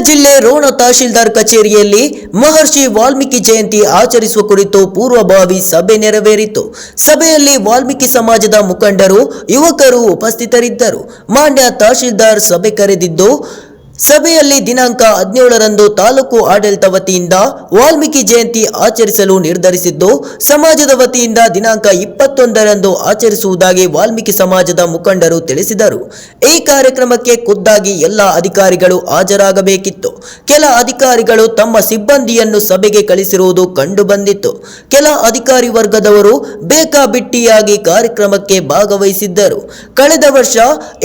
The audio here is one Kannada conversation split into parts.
ಜಿಲ್ಲೆ ರೋಣ ತಹಶೀಲ್ದಾರ್ ಕಚೇರಿಯಲ್ಲಿ ಮಹರ್ಷಿ ವಾಲ್ಮೀಕಿ ಜಯಂತಿ ಆಚರಿಸುವ ಕುರಿತು ಪೂರ್ವಭಾವಿ ಸಭೆ ನೆರವೇರಿತು. ಸಭೆಯಲ್ಲಿ ವಾಲ್ಮೀಕಿ ಸಮಾಜದ ಮುಖಂಡರು, ಯುವಕರು ಉಪಸ್ಥಿತರಿದ್ದರು. ಮಾನ್ಯ ತಹಶೀಲ್ದಾರ್ ಸಭೆ ಕರೆದಿದ್ದು ಸಭೆಯಲ್ಲಿ ದಿನಾಂಕ ಹದಿನೇಳರಂದು ತಾಲೂಕು ಆಡಳಿತ ವತಿಯಿಂದ ವಾಲ್ಮೀಕಿ ಜಯಂತಿ ಆಚರಿಸಲು ನಿರ್ಧರಿಸಿದ್ದು, ಸಮಾಜದ ವತಿಯಿಂದ ದಿನಾಂಕ ಇಪ್ಪತ್ತೊಂದರಂದು ಆಚರಿಸುವುದಾಗಿ ವಾಲ್ಮೀಕಿ ಸಮಾಜದ ಮುಖಂಡರು ತಿಳಿಸಿದರು. ಈ ಕಾರ್ಯಕ್ರಮಕ್ಕೆ ಖುದ್ದಾಗಿ ಎಲ್ಲ ಅಧಿಕಾರಿಗಳು ಹಾಜರಾಗಬೇಕಿತ್ತು. ಕೆಲ ಅಧಿಕಾರಿಗಳು ತಮ್ಮ ಸಿಬ್ಬಂದಿಯನ್ನು ಸಭೆಗೆ ಕಳಿಸಿರುವುದು ಕಂಡುಬಂದಿತ್ತು. ಕೆಲ ಅಧಿಕಾರಿ ವರ್ಗದವರು ಬೇಕಾಬಿಟ್ಟಿಯಾಗಿ ಕಾರ್ಯಕ್ರಮಕ್ಕೆ ಭಾಗವಹಿಸಿದ್ದರು. ಕಳೆದ ವರ್ಷ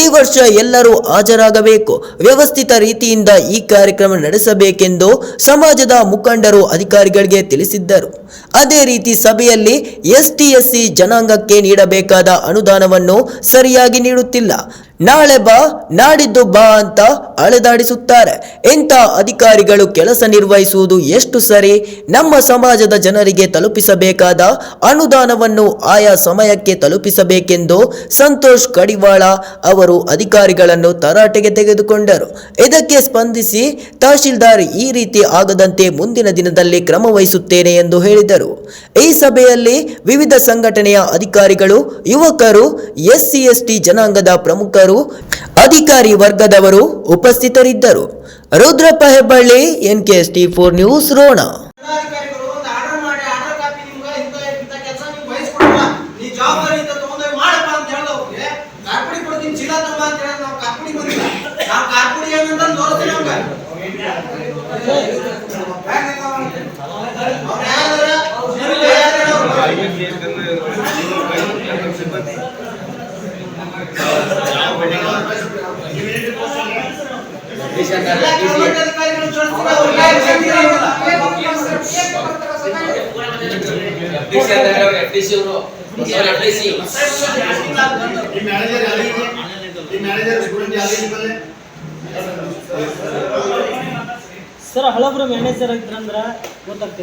ಈ ವರ್ಷ ಎಲ್ಲರೂ ಹಾಜರಾಗಬೇಕು. ವ್ಯವಸ್ಥಿತ ರೀತಿಯಿಂದ ಈ ಕಾರ್ಯಕ್ರಮ ನಡೆಸಬೇಕೆಂದು ಸಮಾಜದ ಮುಖಂಡರು ಅಧಿಕಾರಿಗಳಿಗೆ ತಿಳಿಸಿದ್ದರು. ಅದೇ ರೀತಿ ಸಭೆಯಲ್ಲಿ ಎಸ್ಟಿಎಸ್ಸಿ ಜನಾಂಗಕ್ಕೆ ನೀಡಬೇಕಾದ ಅನುದಾನವನ್ನು ಸರಿಯಾಗಿ ನೀಡುತ್ತಿಲ್ಲ. ನಾಳೆ ಬಾ, ನಾಡಿದ್ದು ಬಾ ಅಂತ ಅಳೆದಾಡಿಸುತ್ತಾರೆ ಇಂಥ ಅಧಿಕಾರಿಗಳು ಕೆಲಸ ನಿರ್ವಹಿಸುವುದು ಎಷ್ಟು ಸರಿ? ನಮ್ಮ ಸಮಾಜದ ಜನರಿಗೆ ತಲುಪಿಸಬೇಕಾದ ಅನುದಾನವನ್ನು ಆಯಾ ಸಮಯಕ್ಕೆ ತಲುಪಿಸಬೇಕೆಂದು ಸಂತೋಷ್ ಕಡಿವಾಳ ಅವರು ಅಧಿಕಾರಿಗಳನ್ನು ತರಾಟೆಗೆ ತೆಗೆದುಕೊಂಡರು. ಇದಕ್ಕೆ ಸ್ಪಂದಿಸಿ ತಹಶೀಲ್ದಾರ್ ಈ ರೀತಿ ಆಗದಂತೆ ಮುಂದಿನ ದಿನದಲ್ಲಿ ಕ್ರಮ ವಹಿಸುತ್ತೇನೆ ಎಂದು ಹೇಳಿದರು. ಈ ಸಭೆಯಲ್ಲಿ ವಿವಿಧ ಸಂಘಟನೆಯ ಅಧಿಕಾರಿಗಳು, ಯುವಕರು, ಎಸ್ಸಿ, ಎಸ್ಟಿ ಜನಾಂಗದ ಪ್ರಮುಖರು ಅಧಿಕಾರಿ ವರ್ಗದವರು ಉಪಸ್ಥಿತರಿದ್ದರು. Rudrappa Hebballi N K S T four news Ron ಜಿಲ್ಲಾಧಿಕಾರಿಗಳು ಹಳಬ್ರು ಮ್ಯಾನೇಜರ್ ಮಾಡಿ ಆರ್ಡರ್ ಕಾಪಿ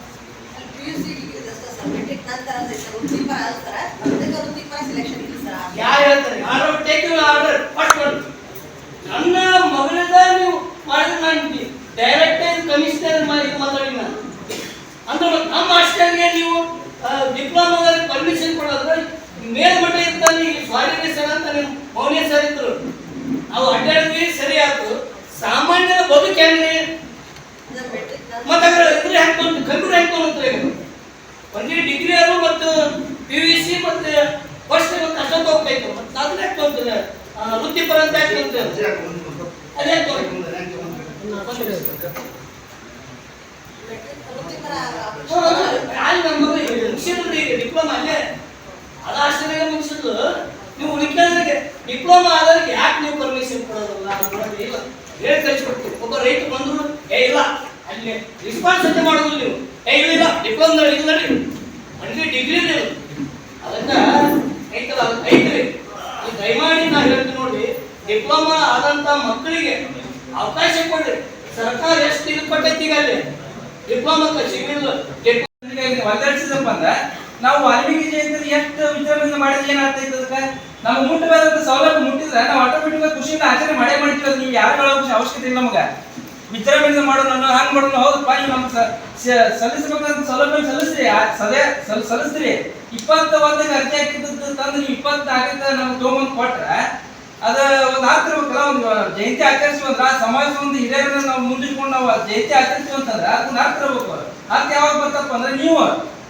ಯಾರು ಹೇಳ್ತಾರೆ? ಯಾರು ಟೇಕ್ ಆರ್ಡರ್ ಫಸ್ಟ್ ನನ್ನ ಮಗಳಿಂದ ನೀವು ಮಾಡಿದ್ರೆ ನಾನು ಡೈರೆಕ್ಟ್ ಕಮಿಷನರ್ ಮಾಡಿ ಮಾತಾಡಿ ನಾನು. ಅಂದ್ರೆ ನಮ್ಮ ಹಾಸ್ಟೆಲ್ಗೆ ನೀವು ಡಿಪ್ಲೊಮಾದಲ್ಲಿ ಪರ್ಮಿಷನ್ ಕೊಡೋದ್ರೆ ಮೇಲ್ಮಟ್ಟ ಇರ್ತಾನೆ ಈಗ ಸ್ವಾಧೀನ ಸರ್ ಅಂತ ನಿಮ್ಮ ಮೌನ್ಯ ಸರ್ ಇದ್ರು ನಾವು ಅಡ್ಡಾಡಿದ್ವಿ ಸರಿ ಆಯ್ತು ಸಾಮಾನ್ಯರ ಬದುಕು ಹೆಂಗ್ರಿ ಮತ್ತೆ ಅದ್ರ ಇದ್ರೆ ಹಾಕೊಂಡು ಕಂಪ್ಯೂಟರ್ ಹಾಕೊಂಡು ಈಗ ಒಂದೇ ಡಿಗ್ರಿ ಅವರು ಮತ್ತು ಪಿ ಯು ಸಿ ಮತ್ತೆ ಫಸ್ಟ್ ಮತ್ತು ಅಷ್ಟೊಂದು ಹೋಗ್ಬೇಕು ಮತ್ತೆ ಅದನ್ನ ಹಾಕೊಂತಾರೆ ವೃತ್ತಿಪರ ಅಂತ ಹಾಕೊಂತಾರೆ ಅದೇ ಅಲ್ಲಿ ನಮ್ಮ ಮಗ ಮುಗಿಸಿದ್ರಿ ಈಗ ಡಿಪ್ಲೊಮಾ ಅಲ್ಲೇ ಅದ ಆಶ್ಚರ್ಯ ಮುಗಿಸಿದ್ಲು? ನೀವು ಉಳಿಕೆಗೆ ಡಿಪ್ಲೊಮಾ ಆದವ್ರಿಗೆ ಯಾಕೆ ನೀವು ಪರ್ಮಿಷನ್ ಕೊಡೋದಲ್ಲ? ಅಂತ ನೋಡಿ ಇಲ್ಲ. ಹೇಳಿ ಕಳಿಸ್ಕೊಡ್ತೀವಿ. ಒಬ್ಬ ರೈತ ಬಂದ್ರು, ಏ, ಇಲ್ಲ. ಅಲ್ಲಿ ರಿಸ್ಪಾನ್ಸ್ ಅಂತ ಮಾಡೋದಿಲ್ಲ ನೀವು. ಏ, ಇಲ್ಲ ಡಿಪ್ಲೊಮಾ ಇಲ್ಲ ನೋಡಿ ಅಲ್ಲಿ ಡಿಗ್ರಿ ಇಲ್ಲ ಅದಕ್ಕೆ ಐತಲ್ಲ ಐತ್ರಿ ದಯಮಾಡಿ ನಾ ಹೇಳ್ತೀನಿ ನೋಡಿ ಡಿಪ್ಲೊಮಾ ಆದಂತ ಮಕ್ಕಳಿಗೆ ಅವಕಾಶ ಕೊಡ್ರಿ. ಸರ್ಕಾರ ಎಷ್ಟು ಇದು ಕೊಟ್ಟೈತಿ ಈಗ ಅಲ್ಲಿ? ಡಿಪ್ಲೊಮಾಕ್ಕೆ ಸಿವಿಲ್ ಒಂದರ್ಸಿದಪ್ಪ ಅಂದ್ರ ನಾವು ವಾಲ್ಮೀಕಿ ಜಯಂತಿ ಎಷ್ಟು ವಿಚಾರದಿಂದ ಮಾಡಿದ್ರೆ ಏನಾಗ್ತೈತೆ ಅದಕ್ಕೆ? ನಮ್ಗೆ ಮುಟ್ಟಬೇಕಂತ ಸೌಲಭ್ಯ ಮುಟ್ಟಿದ್ರೆ ನಾವು ಆಟೋಮೆಟಿಕ್ ಖುಷಿಯಿಂದ ಆಚರಣೆ ಮಾಡೇ ಮಾಡ್ತೀವಿ. ನೀವು ಯಾರು ಹೇಳೋ ಅವಶ್ಯಕತೆ ಇಲ್ಲ ನಮಗೆ. ವಿಜೃಂಭಣೆಯಿಂದ ಮಾಡೋಣ ಹಂಗೆ ಮಾಡೋಣ, ಹೌದಪ್ಪ ನೀವು ನಮ್ಗೆ ಸ- ಸ- ಸಲ್ಲಿಸಬೇಕಾದ ಸೌಲಭ್ಯ ಸಲ್ಲಿಸ್ರಿ ಸದೇ ಸಲ್ ಸಲ್ಲಿಸ್ರಿ. ಇಪ್ಪತ್ತ ಒಂದಕ್ಕೆ ಅರ್ಜಿ ಹಾಕಿದ್ದು ತಂದು ನೀವು ಇಪ್ಪತ್ನಾಲ್ಕಕ್ಕೆ ನಮ್ಗೆ ತೊಗೊಂಬಂದು ಕೊಟ್ರೆ ಅದ ಒಂದು ಆಗ್ತಿರ್ಬೇಕಲ್ಲ, ಒಂದು ಜಯಂತಿ ಆಚರಿಸುವ ಸಮಾಜ ಒಂದು ಹಿರಿಯರನ್ನ ನಾವು ಮುಂದಿಟ್ಕೊಂಡು ನಾವು ಜಯಂತಿ ಆಚರಿಸುವಂತಂದ್ರೆ ಅದನ್ನ ಆಗ್ತಿರ್ಬೇಕು ಅದಕ್ಕೆ ಯಾವಾಗ ಬರ್ತಪ್ಪ ಅಂದ್ರೆ ನೀವು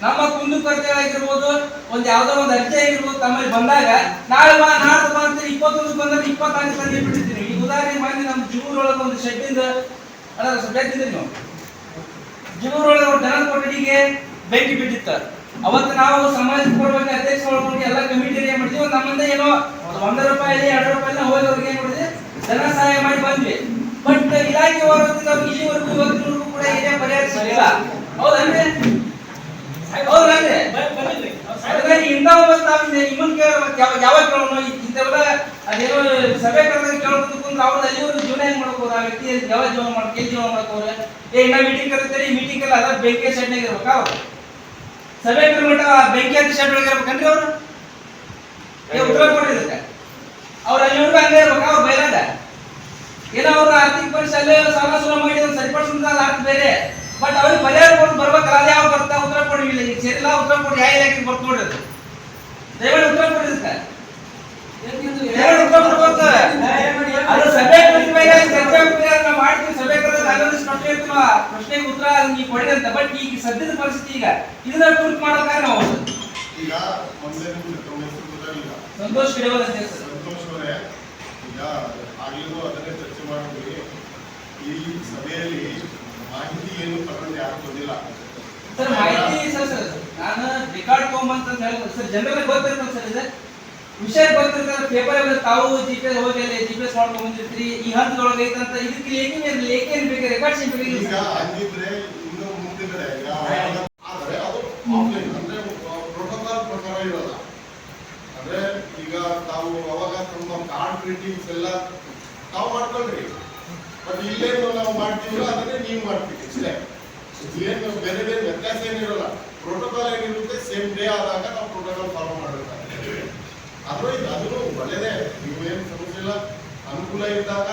ನಮ್ಮ ಕುಂದುಕೊರತೆ ಆಗಿರ್ಬೋದು, ಒಂದು ಯಾವ್ದೋ ಒಂದು ಅರ್ಜಿ ಆಗಿರ್ಬೋದು, ತಮ್ಮಲ್ಲಿ ಬಂದಾಗ, ನಾಳೆ ಬಾ, ನಾಡ್ದು ಬಾ ಅಂತ ಇಪ್ಪತ್ತೊಂದು ಬಂದ್ರೆ ಇಪ್ಪತ್ತಾರು ತಂದು ಬಿಟ್ಟಿದ್ದೀನಿ ಈಗ ಉದಾಹರಣೆ ಮಾಡಿ ನಮ್ಮ ಜೀವರೊಳಗೆ ಒಂದು ಶೆಡ್ಡಿಂದ, ಅಲ್ಲ ಶೆಡ್ ನೀವು. ಜೀವರೊಳಗೆ ದನದ ಕೊಠಡಿಗೆ ಬೆಂಕಿ ಬಿಟ್ಟಿತ್ತ. ಅವತ್ತು ನಾವು ಸಮಾಜ ಪೂರ್ವಕ ಅಧ್ಯಕ್ಷ ಒಳಗೊಂಡು ಎಲ್ಲ ನಮ್ಮಿಂದ ಏನೋ ಒಂದ ರೂಪಾಯಿ ಎರಡು ರೂಪಾಯಿ ಹೋಗಿ ಅವ್ರಿಗೆ ಏನ್ ಮಾಡಿದ್ವಿ? ಧನ ಸಹಾಯ ಮಾಡಿ ಬಂದ್ವಿ. ಬಟ್ ಇಲಾಖೆ ಹೊರಗೆ ಇಲ್ಲಿವರೆಗೂ ಇವತ್ತಿನವರೆಗೂ ಕೂಡ ಏನೇ ಪರಿಹಾರ ಸಿಗಲಿಲ್ಲ. ಹೌದಲ್ರಿ ಹೌದಲ್ರಿ ಬಂದಿಲ್ರಿ ಹಾಗಾಗಿ ಇಂಥ ಒಬ್ಬ ನಾವು ಯಾವ ಯಾವಾಗ ಕೇಳೋಣ ಇಂಥವೆಲ್ಲ ಅದೇನೋ ಸಭೆ ಕರೆದಾಗ ಕೇಳೋದು ಕುಂದ್ರೆ ಅವ್ರದ್ದು ಅಲ್ಲಿವರೆಗೂ ಜೀವನ ಹೆಂಗ್ ಮಾಡ್ಕೋರು ಆ ವ್ಯಕ್ತಿ ಯಾವ ಜೀವನ ಮಾಡ್ಕೊ ಏನ್ ಜೀವನ ಮಾಡ್ಕೋರು ಏ, ಇನ್ನ ಮೀಟಿಂಗ್ ಕರೀತೀರಿ ಮೀಟಿಂಗ್ ಅಲ್ಲ ಅದ ಬೆಂಕಿ ಶೆಡ್ನಾಗ ಇರ್ಬೇಕಾ ಅವ್ರು. ಸಭೆ ಕರೆ ಆ ಬೆಂಕಿ ಅಂತ ಶೆಡ್ ಒಳಗೆ ಇರ್ಬೇಕನ್ರಿ ಅವರು? ಉತ್ತರ ಕೊಡ್ರಿ ಇದಕ್ಕೆ ಅವ್ರು ಅಲ್ಲಿವರೆಗೂ ಹಂಗೆ ಇರ್ಬೇಕಾ ಅವ್ರು ಬೈಲಾಗ? ಏನೋ ಅವ್ರ ಆರ್ಥಿಕ ಪರಿಸ್ಥಿತಿ ಅಲ್ಲೇ ಸಾಲ ಸೂಲ ಮಾಡಿ ಒಂದು ಸರಿಪಡಿಸಿದ್ರೆ ಅದು ಅರ್ಥ ಬೇರೆ. ಬಟ್ ಅವ್ರಿಗೆ ಪರಿಹಾರ ಕೊಟ್ಟು ಬರ್ಬೇಕಲ್ಲ, ಅದು ಯಾವ ಬರ್ತಾ? ಉತ್ತರ ಕೊಡಿಲ್ಲ ಈಗ ಸೇರಿಲ್ಲ, ಉತ್ತರ ಕೊಡಿ ಯಾವ ಇಲಾಖೆಗೆ ಬರ್ತು ನೋಡ್ರಿ ಅದು. ದಯಮಾಡಿ ಉತ್ತರ ಕೊಡಿ ಇದಕ್ಕೆ ದಯಮಾಡಿ ಉತ್ತರ ಕೊಡ್ಬೇಕು ಅದು ಸಭೆ ಕುರಿತ ಮೇಲೆ ಚರ್ಚೆ ಮೇಲೆ ನಾವು ಮಾಡ್ತೀವಿ ಸಭೆ ಕರೆದಾಗ ಅಲ್ಲೊಂದಿಷ್ಟು ಪ್ರಶ್ನೆ ಇರ್ತವ ಪ್ರಶ್ನೆಗೆ ಉತ್ತರ ನೀವು ಕೊಡಿ ಅಂತ ಬಟ್ ಈಗ ಸದ್ಯದ ಪರಿಸ್ಥಿತಿ ಈಗ ಇದನ್ನ ಕುರಿತು ಮಾಡೋ ಕಾರಣ ನಾವು ಈಗ ಸಂತೋಷ್ ಸರ್ ಸಂತೋಷ್ ಅವರೇ ಈಗ ಆಗಲೂ ಅದನ್ನೇ ಚರ್ಚೆ ಮಾಡಿದ್ವಿ. ಈ ಸಭೆಯಲ್ಲಿ ಮಾಹಿತಿ ಏನು ತಗೊಂಡು ಯಾರು ಬಂದಿಲ್ಲ. ಸರ್ ಮಾಹಿತಿ ಸರ್ ಸರ್ ನಾನು ರೆಕಾರ್ಡ್ ತಗೊಂಬಂತ ಅಂತ ಹೇಳಿದ್ರೆ. ಸರ್ ಜನರಿಗೆ ಗೊತ್ತಿರ್ತದೆ ಸರ್ ಇದೆ. ವಿಷಯ ಗೊತ್ತಿರ್ತದೆ ಪೇಪರ್ ತಾವು ಜಿ ಪಿ ಎಸ್ ಹೋಗಿ ಜಿ ಪಿ ಎಸ್ ಮಾಡ್ಕೊಂಡ್ ಬಂದಿರ್ತೀರಿ. ಈ ಹಂತದೊಳಗೆ ಐತಂತ ಇದಕ್ಕೆ ಲೇಖಿ ಲೇಖಿ ಏನ್ ಬೇಕು ರೆಕಾರ್ಡ್ಸ್ ಬೇಕಾಗಿಲ್ಲ ಈಗ ಹಂಗಿದ್ರೆ ಇನ್ನು ಮುಂದಿದ್ರೆ ಈಗ ಆದ್ರೆ ಅದು ಆಫ್ಲೈನ್ ಅಂದ್ರೆ ಪ್ರೋಟೋಕಾಲ್ ಪ್ರಕಾರ ಇರೋಲ್ಲ ಅಂದ್ರೆ ಈಗ ತಾವು ಅವಾಗ ನಮ್ಮ ಕಾರ್ಡ್ ಪ್ರಿಂಟಿಂಗ್ಸ್ ಎಲ್ಲ ತಾವು ಮಾಡ್ಕೊಳ್ರಿ ಬಟ್ ಇಲ್ಲೇನು ನಾವು ಮಾಡ್ತೀವಲ್ಲ ಅದನ್ನೇ ನೀವು ಮಾಡ್ತೀವಿ ಇಷ್ಟೇ ಏನು ಬೇರೆ ಬೇರೆ ವ್ಯತ್ಯಾಸ ಏನಿರಲ್ಲ ಪ್ರೋಟೋಕಾಲ್ ಏನಿರುತ್ತೆ ಸೇಮ್ ಡೇ ಆದಾಗ ನಾವು ಪ್ರೋಟೋಕಾಲ್ ಫಾಲೋ ಮಾಡಬೇಕಾಗುತ್ತೆ ಅದು ಇದು ಅದನ್ನು ಒಳ್ಳೇದೇ ನೀವು ಏನು ಸಮಸ್ಯೆ ಇಲ್ಲ ಅನುಕೂಲ ಇದ್ದಾಗ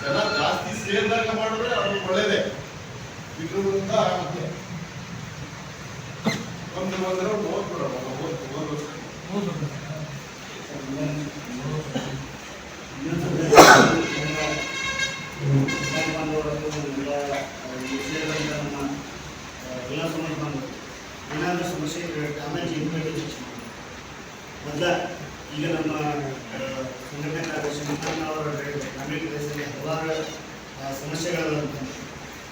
ಜನ ಜಾಸ್ತಿ ಸೇರಿದಾಗ ಮಾಡಿದ್ರೆ ಅದು ಒಳ್ಳೇದೇ. ಇದರಿಂದ ಒಂದು ಒಂದು ರೌಂಡ್ ಓದ್ಬಿಡೋಣ ಓದ್ ಓದ್ ಏನಾದರೂ ಸಮಸ್ಯೆ ಮೊದಲ ಈಗ ನಮ್ಮ ಸಂಘಟನೆ ಕಾರ್ಯದರ್ಶಿ ಮುಖಂಡ ಅವರ ಗ್ರಾಮೀಣ ಪ್ರದೇಶದಲ್ಲಿ ಹಲವಾರು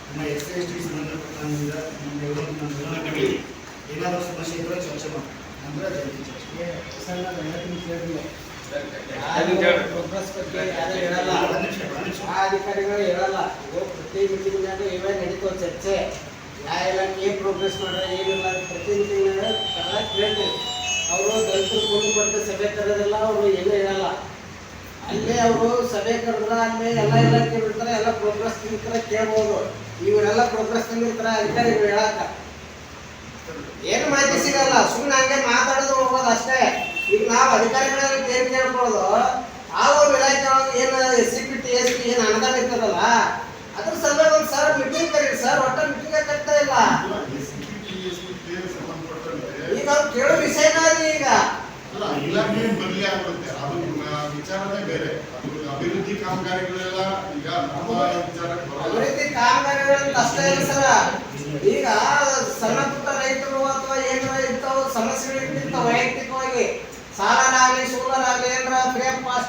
ನಮ್ಮ ಎಸ್ ಎಸ್ ಟಿ ಸಂಬಂಧಪಟ್ಟಂಗಿಂದ ಡೆವಲಪ್ಮೆಂಟ್ಗೆ ಏನಾದರೂ ಸಮಸ್ಯೆ ಇದ್ದರೆ ಚರ್ಚೆ ಮಾಡಿ ನಂತರ ಜಲ್ದಿ ಚರ್ಚೆ ಆ ಅಧಿಕಾರಿಗಳು ಹೇಳಲ್ಲ ಪ್ರತಿ ಮೀಟಿಂಗ್ನಾಗ ಇವೇ ನಡೀತಾವ ಚರ್ಚೆ ಯಾ ಎಲ್ಲ ಏನು ಪ್ರೋಗ್ರೆಸ್ ಮಾಡ್ರೆ ಏನಿಲ್ಲ ಪ್ರತಿ ಮೀಟಿಂಗ್ನಾಗ ಕರೆಕ್ಟ್ ಹೇಳ್ತೀವಿ. ಅವರು ದಲಿತರು ಕೊಟ್ಟು ಸಭೆ ಕರೆದಿಲ್ಲ ಅವರು ಏನೂ ಹೇಳಲ್ಲ ಅಲ್ಲೇ ಅವರು ಸಭೆ ಕರೆದ್ರ ಅಲ್ಲೇ ಎಲ್ಲ ಇಲಾಖೆ ಬಿಡ್ತಾರೆ ಎಲ್ಲ ಪ್ರೋಗ್ರೆಸ್ ತಿಂತಾರೆ ಕೇಳ್ಬೋದು. ಇವರೆಲ್ಲ ಪ್ರೋಗ್ರೆಸ್ ತಂದಿರ್ತಾರೆ ಅಧಿಕಾರಿಗಳು ಹೇಳಾಕ ಏನು ಮಾಹಿತಿ ಸಿಗಲ್ಲ ಸುಮ್ಮನೆ ಹಂಗೆ ಮಾತಾಡೋದು ಹೋಗೋದು ಅಷ್ಟೇ. ಈಗ ನಾವು ಅಧಿಕಾರಿಗಳಲ್ಲಿ ಏನ್ ಆ ಒಂದು ಇಲಾಖೆ ಒಳಗೆ ಏನು S C P T S P ಏನು ಅನುದಾನ ಇರ್ತದಲ್ಲ ಅದ್ರ ಸಲುವಾಗಿ ಒಂದು ಸರ್ ಮೀಟಿಂಗ್ ಕರೀರಿ, ಸರ್ ಒಟ್ಟ ಮೀಟಿಂಗ್ ಕಟ್ತಾ ಇಲ್ಲ. ಈಗ ಅವ್ರು ಕೇಳೋ ವಿಷಯನ ಈಗ. ಇಲಾಖೆ ಬದಲಿ ಆಗುತ್ತೆ ಬೇರೆ. ಅಭಿವೃದ್ಧಿ ಕಾಮಗಾರಿಗಳೆಲ್ಲ ಈಗ ನಮ್ಮ ವಿಚಾರಕ್ಕೆ ಅಭಿವೃದ್ಧಿ ಕಾಮಗಾರಿಗಳಂತ ಅಷ್ಟೇ ಇಲ್ಲ ಸರ. ಈಗ ಸಣ್ಣ ಪುಟ್ಟ ರೈತರು ಅಥವಾ ಏನಾರ ಇಂಥವು ಸಮಸ್ಯೆಗಳಿಂತ ವೈಯಕ್ತಿಕವಾಗಿ ಸಾಲನಾಗಲಿ, ಸೂಲನಾಗಲಿ ಏನಾರ ಫ್ರೇಮ್ ಪಾಸ್